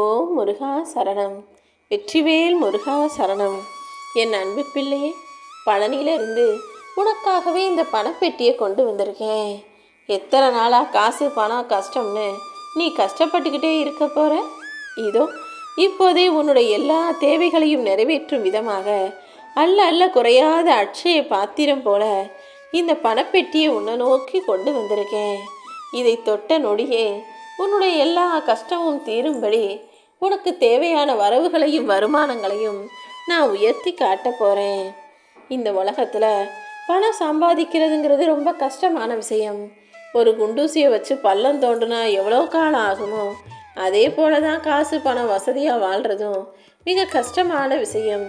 ஓம் முருகா சரணம். வெற்றிவேல் முருகா சரணம். என் அன்பு பிள்ளையே பழனியிலிருந்து உனக்காகவே இந்த பணப்பெட்டியை கொண்டு வந்திருக்கேன். எத்தனை நாளாக காசு பணம் கஷ்டம்னு நீ கஷ்டப்பட்டுக்கிட்டே இருக்க போற? இதோ இப்போதே உன்னுடைய எல்லா தேவைகளையும் நிறைவேற்றும் விதமாக அல்ல அல்ல குறையாத அட்சய பாத்திரம் போல இந்த பணப்பெட்டியை உன்னை நோக்கி கொண்டு வந்திருக்கேன். இதை தொட்ட நொடியே உன்னுடைய எல்லா கஷ்டமும் தீரும்படி உனக்கு தேவையான வரவுகளையும் வருமானங்களையும் நான் உயர்த்தி காட்ட போகிறேன் இந்த உலகத்தில் பணம் சம்பாதிக்கிறதுங்கிறது ரொம்ப கஷ்டமான விஷயம். ஒரு குண்டூசியை வச்சு பள்ளம் தோண்டுனா எவ்வளோ காலம் ஆகுமோ அதே போல தான் காசு பணம் வசதியாக வாழ்கிறதும் மிக கஷ்டமான விஷயம்.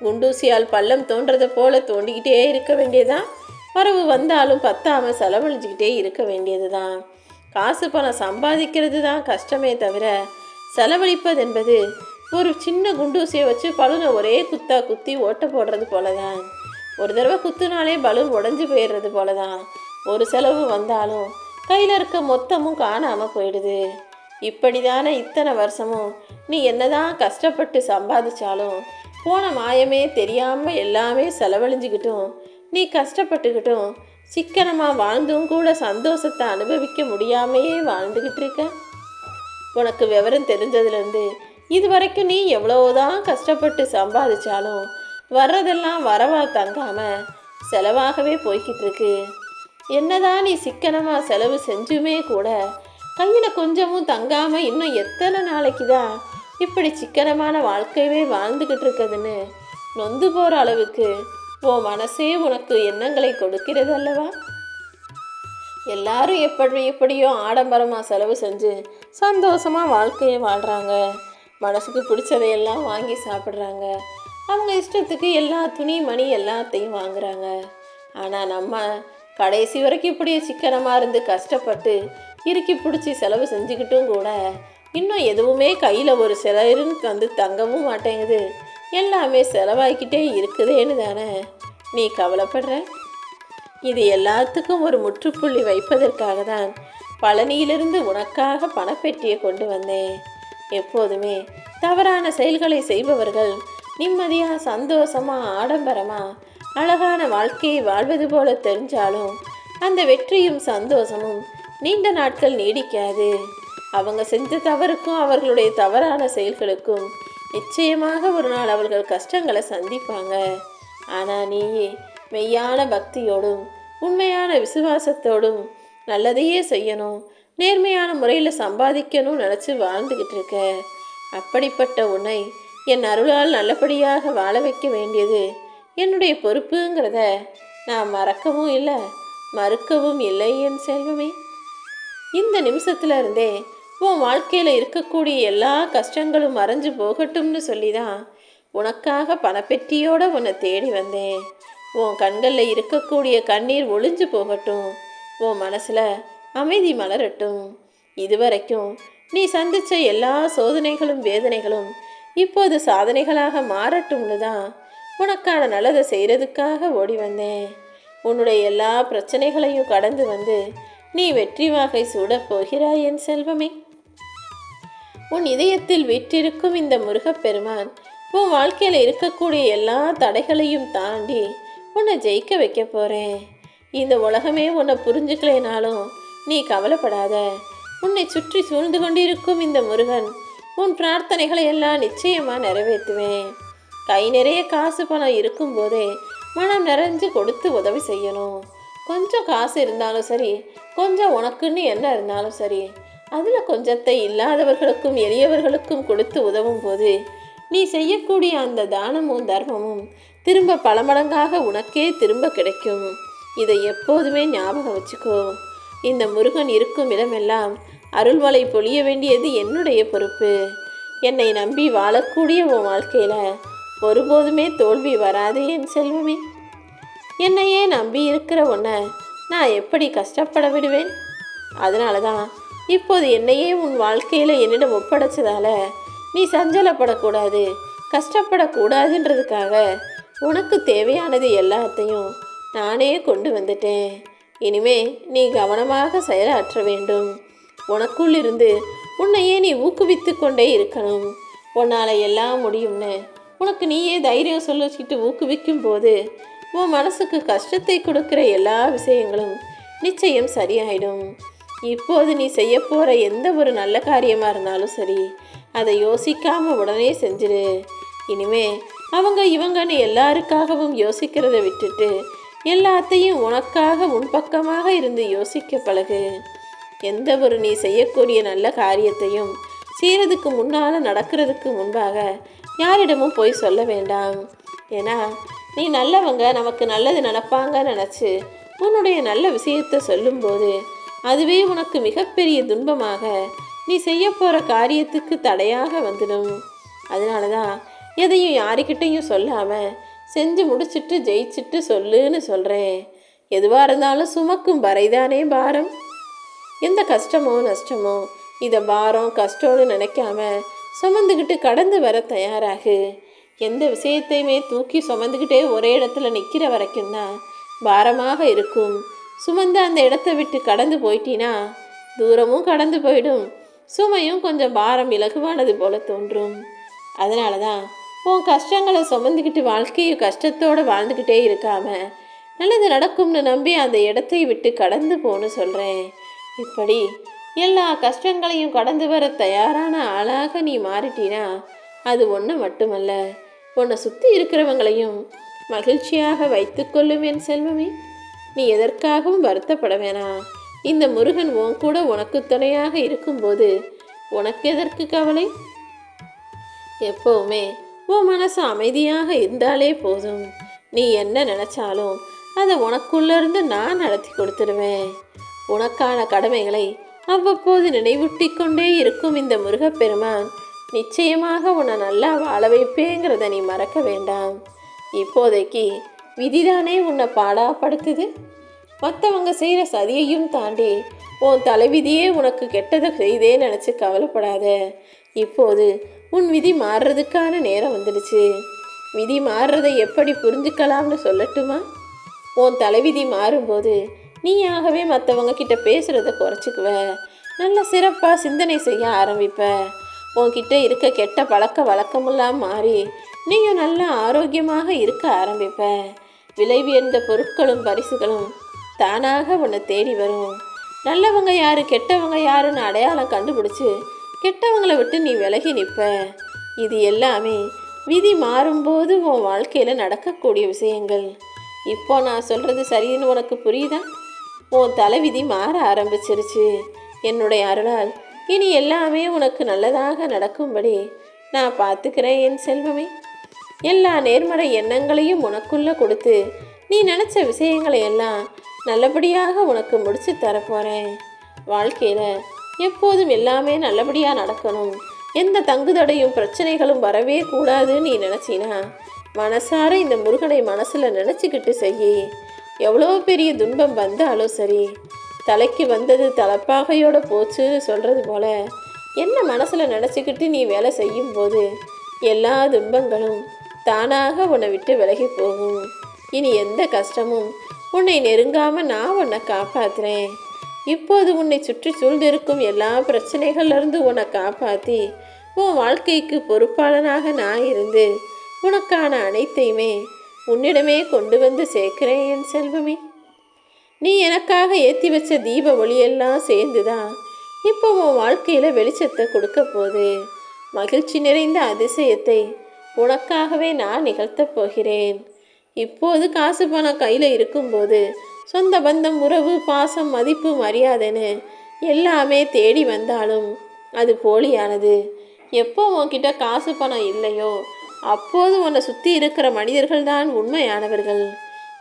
குண்டூசியால் பள்ளம் தோன்றதை போல தோண்டிக்கிட்டே இருக்க வேண்டியதான் வரவு வந்தாலும் பத்தாமல் செலவழிஞ்சிக்கிட்டே இருக்க வேண்டியது தான் காசு பணம் சம்பாதிக்கிறது தான் கஷ்டமே தவிர செலவழிப்பது என்பது ஒரு சின்ன குண்டூசியை வச்சு பலூனை ஒரே குத்தா குத்தி ஓட்ட போடுறது போல தான் ஒரு தடவை குத்துனாலே பலூன் உடஞ்சி போயிடுறது போல தான் ஒரு செலவு வந்தாலும் கையில் இருக்க மொத்தமும் காணாமல் போயிடுது. இப்படி தானே இத்தனை வருஷமும் நீ என்னதான் கஷ்டப்பட்டு சம்பாதிச்சாலும் போன மாயமே தெரியாமல் எல்லாமே செலவழிஞ்சுக்கிட்டும் நீ கஷ்டப்பட்டுக்கிட்டும் சிக்கனமாக வாழ்ந்தும் கூட சந்தோஷத்தை அனுபவிக்க முடியாமையே வாழ்ந்துக்கிட்டு இருக்க. உனக்கு விவரம் தெரிஞ்சதுலேருந்து இது வரைக்கும் நீ எவ்வளவுதான் கஷ்டப்பட்டு சம்பாதிச்சாலும் வர்றதெல்லாம் வரவா தங்காமல் செலவாகவே போய்கிட்டு இருக்கு என்னதான் நீ சிக்கனமாக செலவு செஞ்சுமே கூட கையில் கொஞ்சமும் தங்காமல் இன்னும் எத்தனை நாளைக்கு தான் இப்படி சிக்கனமான வாழ்க்கையவே வாழ்ந்துக்கிட்டு இருக்குதுன்னு நொந்து போகிற அளவுக்கு உன் மனசே உனக்கு எண்ணங்களை கொடுக்கிறது அல்லவா எல்லாரும் எப்படி எப்படியோ ஆடம்பரமாக செலவு செஞ்சு சந்தோஷமாக வாழ்க்கையை வாழ்கிறாங்க மனசுக்கு பிடிச்சதையெல்லாம் வாங்கி சாப்பிட்றாங்க. அவங்க இஷ்டத்துக்கு எல்லா துணி மணி எல்லாத்தையும் வாங்குறாங்க. ஆனால் நம்ம கடைசி வரைக்கும் இப்படி சிக்கனமாக இருந்து கஷ்டப்பட்டு இறுக்கி பிடிச்சி செலவு செஞ்சுக்கிட்டும் கூட இன்னும் எதுவுமே கையில் ஒரு சிலருன்னு வந்து தங்கவும் மாட்டேங்குது. எல்லாமே செலவாகிக்கிட்டே இருக்குதேன்னு தானே. நீ கவலைப்படுற? இது எல்லாத்துக்கும் ஒரு முற்றுப்புள்ளி வைப்பதற்காக தான் பழனியிலிருந்து உனக்காக பணப்பெட்டியை கொண்டு வந்தேன். எப்போதுமே தவறான செயல்களை செய்பவர்கள் நிம்மதியாக சந்தோஷமாக ஆடம்பரமாக அழகான வாழ்க்கையை வாழ்வது போல தெரிஞ்சாலும் அந்த வெற்றியும் சந்தோஷமும் நீண்ட நாட்கள் நீடிக்காது. அவங்க செஞ்ச தவறுக்கும் அவர்களுடைய தவறான செயல்களுக்கும் நிச்சயமாக ஒரு நாள் அவர்கள் கஷ்டங்களை சந்திப்பாங்க. ஆனால் நீயே மெய்யான பக்தியோடும் உண்மையான விசுவாசத்தோடும் நல்லதையே செய்யணும். நேர்மையான முறையில் சம்பாதிக்கணும்னு நினச்சி வாழ்ந்துக்கிட்டு இருக்க. அப்படிப்பட்ட உன்னை என் அருளால் நல்லபடியாக வாழ வைக்க வேண்டியது என்னுடைய பொறுப்புங்கிறத நான் மறக்கவும் இல்லை மறுக்கவும் இல்லை என் செல்வமே. இந்த நிமிஷத்துல இருந்தே உன் வாழ்க்கையில் இருக்கக்கூடிய எல்லா கஷ்டங்களும் மறைஞ்சு போகட்டும்னு சொல்லி தான் உனக்காக பணப்பெட்டியோட உன்னை தேடி வந்தேன். உன் கண்களில் இருக்கக்கூடிய கண்ணீர் ஒளிஞ்சு போகட்டும். உன் மனசில் அமைதி மலரட்டும். இதுவரைக்கும் நீ சந்தித்த எல்லா சோதனைகளும் வேதனைகளும் இப்போது சாதனைகளாக மாறட்டும்னு தான் உனக்கான நல்லதை செய்கிறதுக்காக ஓடி வந்தேன். உன்னுடைய எல்லா பிரச்சனைகளையும் கடந்து வந்து நீ வெற்றி வாகை சூடப் போகிறாய் என் செல்வமே. உன் இதயத்தில் விற்றிருக்கும் இந்த முருகப்பெருமான் உன் வாழ்க்கையில் இருக்கக்கூடிய எல்லா தடைகளையும் தாண்டி உன்னை ஜெயிக்க வைக்க போகிறேன் இந்த உலகமே உன்னை புரிஞ்சுக்கலைனாலும் நீ கவலைப்படாத. உன்னை சுற்றி சூழ்ந்து கொண்டிருக்கும் இந்த முருகன் உன் பிரார்த்தனைகளை எல்லாம் நிச்சயமாக நிறைவேற்றுவேன். கை நிறைய காசு பணம் இருக்கும்போதே மனம் நிறைஞ்சு கொடுத்து உதவி செய்யணும். கொஞ்சம் காசு இருந்தாலும் சரி கொஞ்சம் உனக்குன்னு என்ன இருந்தாலும் சரி அதில் கொஞ்சத்தை இல்லாதவர்களுக்கும் எளியவர்களுக்கும் கொடுத்து உதவும் போது நீ செய்யக்கூடிய அந்த தானமும் தர்மமும் திரும்ப பல மடங்காக உனக்கே திரும்ப கிடைக்கும். இதை எப்போதுமே ஞாபகம் வச்சுக்கோ. இந்த முருகன் இருக்கும் இடமெல்லாம் அருள்மலை பொழிய வேண்டியது என்னுடைய பொறுப்பு. என்னை நம்பி வாழக்கூடிய உன் வாழ்க்கையில் ஒருபோதுமே தோல்வி வராது என் செல்வமே. என்னையே நம்பி இருக்கிற உன்னை நான் எப்படி கஷ்டப்பட விடுவேன்? அதனால தான் இப்போது என்னையே உன் வாழ்க்கையில் என்னிடம் ஒப்படைச்சதால நீ சஞ்சலப்படக்கூடாது கஷ்டப்படக்கூடாதுன்றதுக்காக உனக்கு தேவையானது எல்லாத்தையும் நானே கொண்டு வந்துட்டேன். இனிமே நீ கவனமாக செயலாற்ற வேண்டும். உனக்குள் இருந்து உன்னையே நீ ஊக்குவித்து கொண்டே இருக்கணும். உன்னால் எல்லாம் முடியும்னு உனக்கு நீயே தைரியம் சொல்லிக்கிட்டு ஊக்குவிக்கும் போது உன் மனசுக்கு கஷ்டத்தை கொடுக்குற எல்லா விஷயங்களும் நிச்சயம் சரியாயிடும். இப்போது நீ செய்ய போகிற எந்த ஒரு நல்ல காரியமாக இருந்தாலும் சரி அதை யோசிக்காமல் உடனே செஞ்சிரு. இனிமே அவங்க இவங்கன்னு எல்லாருக்காகவும் யோசிக்கிறத விட்டுட்டு எல்லாத்தையும் உனக்காக உன் பக்கமாக இருந்து யோசிக்க பழகு. எந்த ஒரு நீ செய்யக்கூடிய நல்ல காரியத்தையும் செய்கிறதுக்கு முன்னால் நடக்கிறதுக்கு முன்பாக யாரிடமும் போய் சொல்ல வேண்டாம். ஏன்னா நீ நல்லவங்க நமக்கு நல்லது நினப்பாங்க நினச்சி உன்னுடைய நல்ல விஷயத்தை சொல்லும்போது அதுவே உனக்கு மிகப்பெரிய துன்பமாக நீ செய்ய போகிற காரியத்துக்கு தடையாக வந்துடும். அதனால தான் எதையும் யாருக்கிட்டையும் சொல்லாமல் செஞ்சு முடிச்சிட்டு ஜெயிச்சிட்டு சொல்லுன்னு சொல்கிறேன் எதுவாக இருந்தாலும் சுமக்கும் வரைதானே பாரம். எந்த கஷ்டமோ நஷ்டமோ இதை பாரம் கஷ்டம்னு நினைக்காம சுமந்துக்கிட்டு கடந்து வர தயாராகு. எந்த விஷயத்தையுமே தூக்கி சுமந்துக்கிட்டே ஒரே இடத்துல நிற்கிற வரைக்கும் தான் பாரமாக இருக்கும். சுமந்து அந்த இடத்த விட்டு கடந்து போயிட்டினா தூரமும் கடந்து போயிடும். சுமையும் கொஞ்சம் பாரம் இலகுவானது போல தோன்றும். அதனால தான் உன் கஷ்டங்களை சுமந்துக்கிட்டு வாழ்க்கையை கஷ்டத்தோடு வாழ்ந்துக்கிட்டே இருக்காம நல்லது நடக்கும்னு நம்பி அந்த இடத்தை விட்டு கடந்து போன்னு சொல்கிறேன் இப்படி எல்லா கஷ்டங்களையும் கடந்து வர தயாரான ஆளாக நீ மாறிட்டினா அது ஒன்று மட்டுமல்ல. உன்னை சுற்றி இருக்கிறவங்களையும் மகிழ்ச்சியாக வைத்துக்கொள்ளும் என் செல்வமே. நீ எதற்காகவும் வருத்தப்பட வேணாம் இந்த முருகன் உன் கூட உனக்கு துணையாக இருக்கும்போது உனக்கு எதற்கு கவலை? எப்போவுமே உன் மனசு அமைதியாக இருந்தாலே போதும். நீ என்ன நினச்சாலும் அதை உனக்குள்ளேருந்து நான் நடத்தி கொடுத்துடுவேன் உனக்கான கடமைகளை அவ்வப்போது நினைவூட்டி கொண்டே இருக்கும் இந்த முருகப்பெருமான் நிச்சயமாக உன்னை நல்லா வாழ வைப்பேங்கிறத நீ மறக்க வேண்டாம். இப்போதைக்கு விதிதானே உன்னை பாடாப்படுத்துது? மற்றவங்க செய்கிற சதியையும் தாண்டி உன் தலைவிதியே உனக்கு கெட்டதை செய்தே நினச்சி கவலைப்படாத. இப்போது உன் விதி மாறுறதுக்கான நேரம் வந்துடுச்சு. விதி மாறுறதை எப்படி புரிஞ்சுக்கலாம்னு சொல்லட்டுமா? உன் தலைவிதி மாறும்போது நீயாகவே மற்றவங்க கிட்ட பேசுகிறத குறைச்சிக்குவ. நல்ல சிறப்பாக சிந்தனை செய்ய ஆரம்பிப்ப. உன்கிட்ட இருக்க கெட்ட பழக்க வழக்கமெல்லாம் மாறி நீயும் நல்ல ஆரோக்கியமாக இருக்க ஆரம்பிப்ப. விலை உயர்ந்த பொருட்களும் பரிசுகளும் தானாக உன்னை தேடி வரும். நல்லவங்க யார் கெட்டவங்க யாருன்னு அடையாளம் கண்டுபிடிச்சு கெட்டவங்களை விட்டு நீ விலகி நிற்ப. இது எல்லாமே விதி மாறும்போது உன் வாழ்க்கையில் நடக்கக்கூடிய விஷயங்கள். இப்போ நான் சொல்கிறது சரின்னு உனக்கு புரியுதா? உன் தலைவிதி மாற ஆரம்பிச்சிருச்சு. என்னுடைய அருளால் இனி எல்லாமே உனக்கு நல்லதாக நடக்கும்படி நான் பார்த்துக்கிறேன் என் செல்வமே. எல்லா நேர்மறை எண்ணங்களையும் உனக்குள்ளே கொடுத்து நீ நினச்ச விஷயங்களை எல்லாம் நல்லபடியாக உனக்கு முடிச்சு தரப்போகிறேன் வாழ்க்கையில் எப்போதும் எல்லாமே நல்லபடியாக நடக்கணும். எந்த தங்குதடையும் பிரச்சனைகளும் வரவே கூடாதுன்னு நீ நினச்சினா? மனசார இந்த முருகனை மனசில் நினச்சிக்கிட்டு செய்யி. எவ்வளோ பெரிய துன்பம் வந்தாலும் சரி தலைக்கு வந்தது தலைப்பாகையோட போச்சுன்னு சொல்கிறது போல என்ன மனசில் நினச்சிக்கிட்டு நீ வேலை செய்யும்போது எல்லா துன்பங்களும் தானாக உன்னை விட்டு விலகி போகும். இனி எந்த கஷ்டமும் உன்னை நெருங்காமல் நான் உன்னை காப்பாற்றுறேன் இப்போது உன்னை சுற்றி சூழ்ந்திருக்கும் எல்லா பிரச்சனைகள்லேருந்து உன்னை காப்பாற்றி உன் வாழ்க்கைக்கு பொறுப்பாளனாக நான் இருந்து உனக்கான அனைத்தையுமே உன்னிடமே கொண்டு வந்து சேர்க்கிறேன் என் செல்வமே. நீ எனக்காக ஏற்றி வச்ச தீப ஒளியெல்லாம் சேர்ந்துதான் இப்போ உன் வாழ்க்கையில் வெளிச்சத்தை கொடுக்க போகுது மகிழ்ச்சி நிறைந்த அதிசயத்தை உனக்காகவே நான் நிகழ்த்தப் போகிறேன். இப்போது காசு பணம் கையில் இருக்கும்போது சொந்த பந்தம் உறவு பாசம் மதிப்பு மரியாதைன்னு எல்லாமே தேடி வந்தாலும் அது போலியானது. எப்போ உன்கிட்ட காசு பணம் இல்லையோ அப்போது உன்னை சுற்றி இருக்கிற மனிதர்கள் தான் உண்மையானவர்கள்.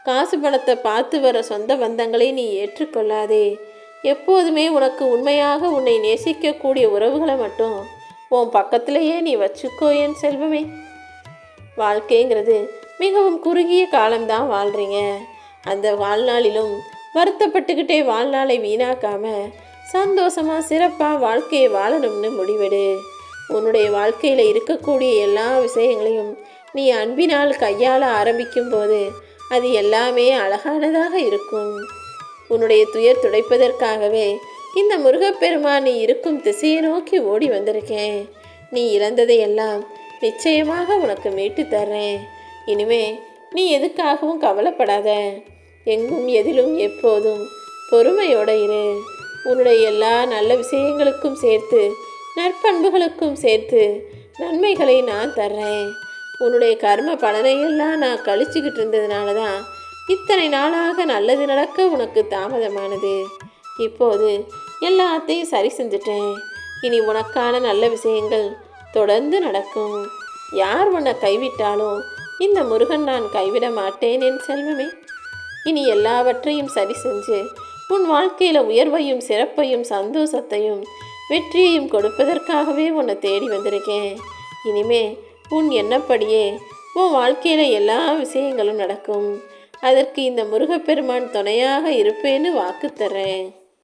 காசு பணத்தை பார்த்து வர சொந்த பந்தங்களை நீ ஏற்றுக்கொள்ளாதே. எப்போதுமே உனக்கு உண்மையாக உன்னை நேசிக்கக்கூடிய உறவுகளை மட்டும் உன் பக்கத்திலேயே நீ வச்சுக்கோ என் செல்வமே. வாழ்க்கைங்கிறது மிகவும் குறுகிய காலம்தான் வாழ்கிறீங்க அந்த வாழ்நாளிலும் வருத்தப்பட்டுக்கிட்டே வாழ்நாளை வீணாக்காம சந்தோஷமாக சிறப்பாக வாழ்க்கையை வாழணும்னு முடிவெடு. உன்னுடைய வாழ்க்கையில் இருக்கக்கூடிய எல்லா விஷயங்களையும் நீ அன்பினால் கையாள ஆரம்பிக்கும் போது அது எல்லாமே அழகானதாக இருக்கும். உன்னுடைய துயர் துடைப்பதற்காகவே இந்த முருகப்பெருமான் நீ இருக்கும் திசையை நோக்கி ஓடி வந்திருக்கேன். நீ இழந்ததையெல்லாம் நிச்சயமாக உனக்கு மீட்டு தர்றேன். இனிமே நீ எதுக்காகவும் கவலைப்படாத. எங்கும் எதிலும் எப்போதும் பொறுமையோட இரு. உன்னுடைய எல்லா நல்ல விஷயங்களுக்கும் சேர்த்து நற்பண்புகளுக்கும் சேர்த்து நன்மைகளை நான் தர்றேன். உன்னுடைய கர்ம பலனையெல்லாம் நான் கழிச்சுக்கிட்டு இருந்ததுனால தான் இத்தனை நாளாக நல்லது நடக்க உனக்கு தாமதமானது. இப்போது எல்லாத்தையும் சரி செஞ்சுட்டேன். இனி உனக்கான நல்ல விஷயங்கள் தொடர்ந்து நடக்கும். யார் உன்னை கைவிட்டாலும் இந்த முருகன் நான் கைவிட மாட்டேன் என் செல்வமே. இனி எல்லாவற்றையும் சரி செஞ்சு உன் வாழ்க்கையில் உயர்வையும் சிறப்பையும் சந்தோஷத்தையும் வெற்றியையும் கொடுப்பதற்காகவே உன்னை தேடி வந்திருக்கேன். இனிமே உன் எண்ணப்படியே உன் வாழ்க்கையில் எல்லா விஷயங்களும் நடக்கும். அதற்கு இந்த முருகப்பெருமான் துணையாக இருப்பேன்னு வாக்கு தர்றேன்.